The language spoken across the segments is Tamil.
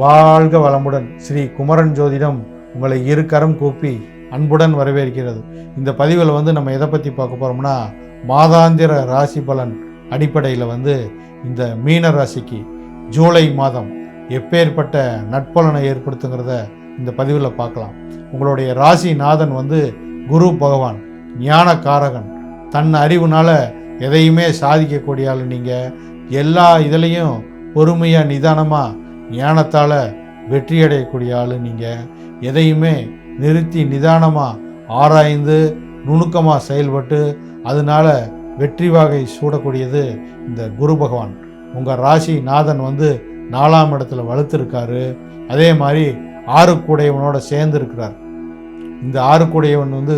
வாழ்க வளமுடன். ஸ்ரீ குமரன் ஜோதிடம் உங்களை இரு கரம் கூப்பி அன்புடன் வரவேற்கிறது. இந்த பதிவில் வந்து நம்ம எதை பற்றி பார்க்க போகிறோம்னா மாதாந்திர ராசி பலன் அடிப்படையில் வந்து இந்த மீன ராசிக்கு ஜூலை மாதம் எப்பேற்பட்ட நட்பலனை ஏற்படுத்துங்கிறத இந்த பதிவில் பார்க்கலாம். உங்களுடைய ராசி நாதன் வந்து குரு பகவான் ஞான காரகன். தன் அறிவுனால் எதையுமே சாதிக்கக்கூடிய ஆள் நீங்கள் எல்லா இதுலேயும் பொறுமையாக நிதானமாக ஞானத்தால் வெற்றி அடையக்கூடிய ஆள் நீங்கள் எதையுமே நிறுத்தி நிதானமாக ஆராய்ந்து நுணுக்கமாக செயல்பட்டு அதனால வெற்றி வாகை சூடக்கூடியது இந்த குரு பகவான். உங்கள் ராசி நாதன் வந்து நாலாம் இடத்துல வலுத்திருக்காரு. அதே மாதிரி ஆறுக்குடையவனோட சேர்ந்து இருக்கிறார் இந்த ஆறுக்குடையவன் வந்து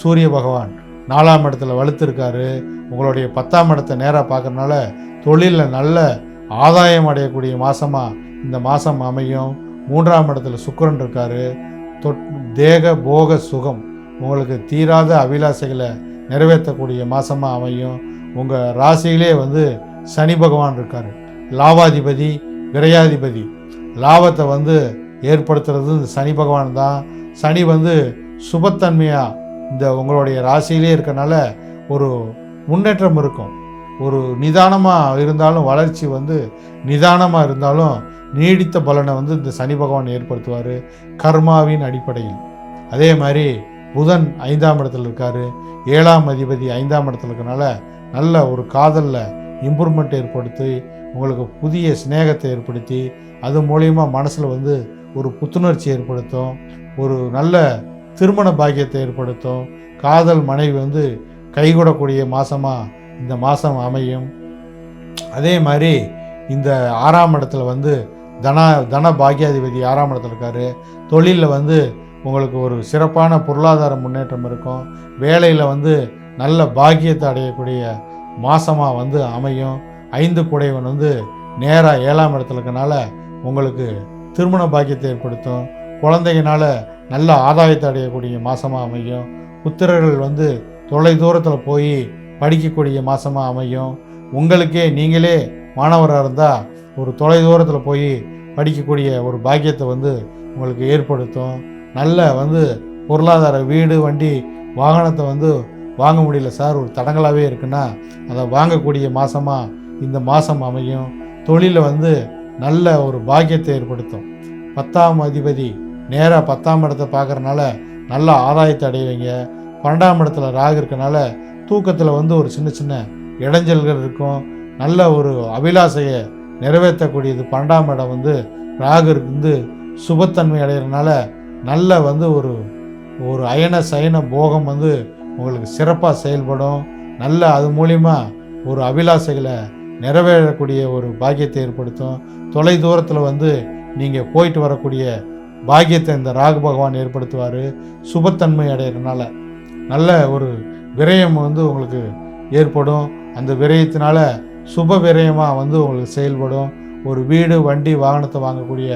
சூரிய பகவான். நாலாம் இடத்துல வலுத்திருக்காரு. உங்களுடைய பத்தாம் இடத்தை நேராக பார்க்கறனால தொழிலில் நல்ல ஆதாயம் அடையக்கூடிய மாதமாக இந்த மாதம் அமையும். மூன்றாம் இடத்துல சுக்கிரன் இருக்காரு. தொட் தேக போக சுகம் உங்களுக்கு தீராத அபிலாசைகளை நிறைவேற்றக்கூடிய மாதமாக அமையும். உங்கள் ராசியிலே வந்து சனி பகவான் இருக்கார். லாபாதிபதி விரையாதிபதி லாபத்தை வந்து ஏற்படுத்துறது இந்த சனி பகவான் தான். சனி வந்து சுபத்தன்மையாக இந்த உங்களுடைய ராசியிலே இருக்கனால ஒரு முன்னேற்றம் இருக்கும். ஒரு நிதானமாக இருந்தாலும் வளர்ச்சி வந்து நிதானமாக இருந்தாலும் நீடித்த பலனை வந்து இந்த சனி பகவான் ஏற்படுத்துவார் கர்மாவின் அடிப்படையில். அதே மாதிரி புதன் ஐந்தாம் இடத்துல இருக்கார். ஏழாம் அதிபதி ஐந்தாம் இடத்துல இருக்கனால நல்ல ஒரு காதலில் இம்ப்ரூவ்மெண்ட் ஏற்படுத்தி உங்களுக்கு புதிய சிநேகத்தை ஏற்படுத்தி அது மூலயமா மனசில் வந்து ஒரு புத்துணர்ச்சி ஏற்படுத்தும் ஒரு நல்ல திருமண பாக்கியத்தை ஏற்படுத்தும் காதல் மனைவி வந்து கைகூடக்கூடிய மாதமாக இந்த மாதம் அமையும். அதே மாதிரி இந்த ஆறாம் இடத்துல வந்து தன தன பாக்கியாதிபதி ஆறாம் இடத்துல இருக்காரு. தொழிலில் வந்து உங்களுக்கு ஒரு சிறப்பான பொருளாதார முன்னேற்றம் இருக்கும். வேலையில் வந்து நல்ல பாக்கியத்தை அடையக்கூடிய மாதமாக வந்து அமையும். ஐந்து குடைவன் வந்து நேராக ஏழாம் இடத்துல இருக்கனால உங்களுக்கு திருமண பாக்கியத்தை ஏற்படுத்தும். குழந்தைங்கனால நல்ல ஆதாயத்தை அடையக்கூடிய மாதமாக அமையும். புத்திரர்கள் வந்து தொலை தூரத்தில் போய் படிக்கக்கூடிய மாதமாக அமையும். உங்களுக்கே நீங்களே மாணவராக இருந்தால் ஒரு தொலை தூரத்தில் போய் படிக்கக்கூடிய ஒரு பாக்கியத்தை வந்து உங்களுக்கு ஏற்படுத்தும். நல்ல வந்து பொருளாதார வீடு வண்டி வாகனத்தை வந்து வாங்க முடியல சார். ஒரு தடங்களாகவே இருக்குன்னா அதை வாங்கக்கூடிய மாதமாக இந்த மாதம் அமையும். தொழிலில் வந்து நல்ல ஒரு பாக்கியத்தை ஏற்படுத்தும். பத்தாம் அதிபதி நேராக பத்தாம் இடத்தை பார்க்குறனால நல்ல ஆதாயத்தை அடைவீங்க. பன்னெண்டாம் இடத்துல ராகு இருக்கனால தூக்கத்தில் வந்து ஒரு சின்ன சின்ன இடைஞ்சல்கள் இருக்கும். நல்ல ஒரு அபிலாசையை நிறைவேற்றக்கூடியது. பன்னெண்டாம் இடம் வந்து ராகு வந்து சுபத்தன்மை அடைகிறதுனால நல்ல வந்து ஒரு ஒரு அயன சயன போகம் வந்து உங்களுக்கு சிறப்பாக செயல்படும். நல்ல அது மூலிமா ஒரு அபிலாசைகளை நிறைவேறக்கூடிய ஒரு பாக்கியத்தை ஏற்படுத்தும். தொலை தூரத்தில் வந்து நீங்கள் போயிட்டு வரக்கூடிய பாக்கியத்தை இந்த ராகு பகவான் ஏற்படுத்துவார். சுபத்தன்மை அடைகிறதுனால நல்ல ஒரு விரயம் வந்து உங்களுக்கு ஏற்படும். அந்த விரயத்தினால சுப விரயமாக வந்து உங்களுக்கு செயல்படும். ஒரு வீடு வண்டி வாகனத்தை வாங்கக்கூடிய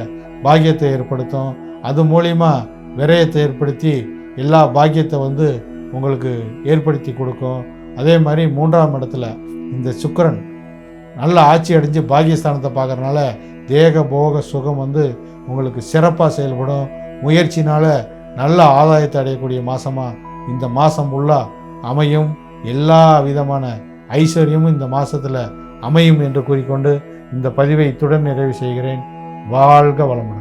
பாக்கியத்தை ஏற்படுத்தும். அது மூலிமா விரயத்தை ஏற்படுத்தி எல்லா பாக்கியத்தை வந்து உங்களுக்கு ஏற்படுத்தி கொடுக்கும். அதே மாதிரி மூன்றாம் இடத்துல இந்த சுக்கரன் நல்ல ஆட்சி அடைஞ்சு பாக்கியஸ்தானத்தை பார்க்கறனால தேக போக சுகம் வந்து உங்களுக்கு சிறப்பாக செயல்படும். முயற்சினால் நல்ல ஆதாயத்தை அடையக்கூடிய மாதமாக இந்த மாதம் ஃபுல்லாக அமையும். எல்லா விதமான ஐஸ்வர்யமும் இந்த மாதத்தில் அமையும் என்று கூறிக்கொண்டு இந்த பதிவை இத்துடன் நிறைவு செய்கிறேன். வாழ்க வளமுடன்.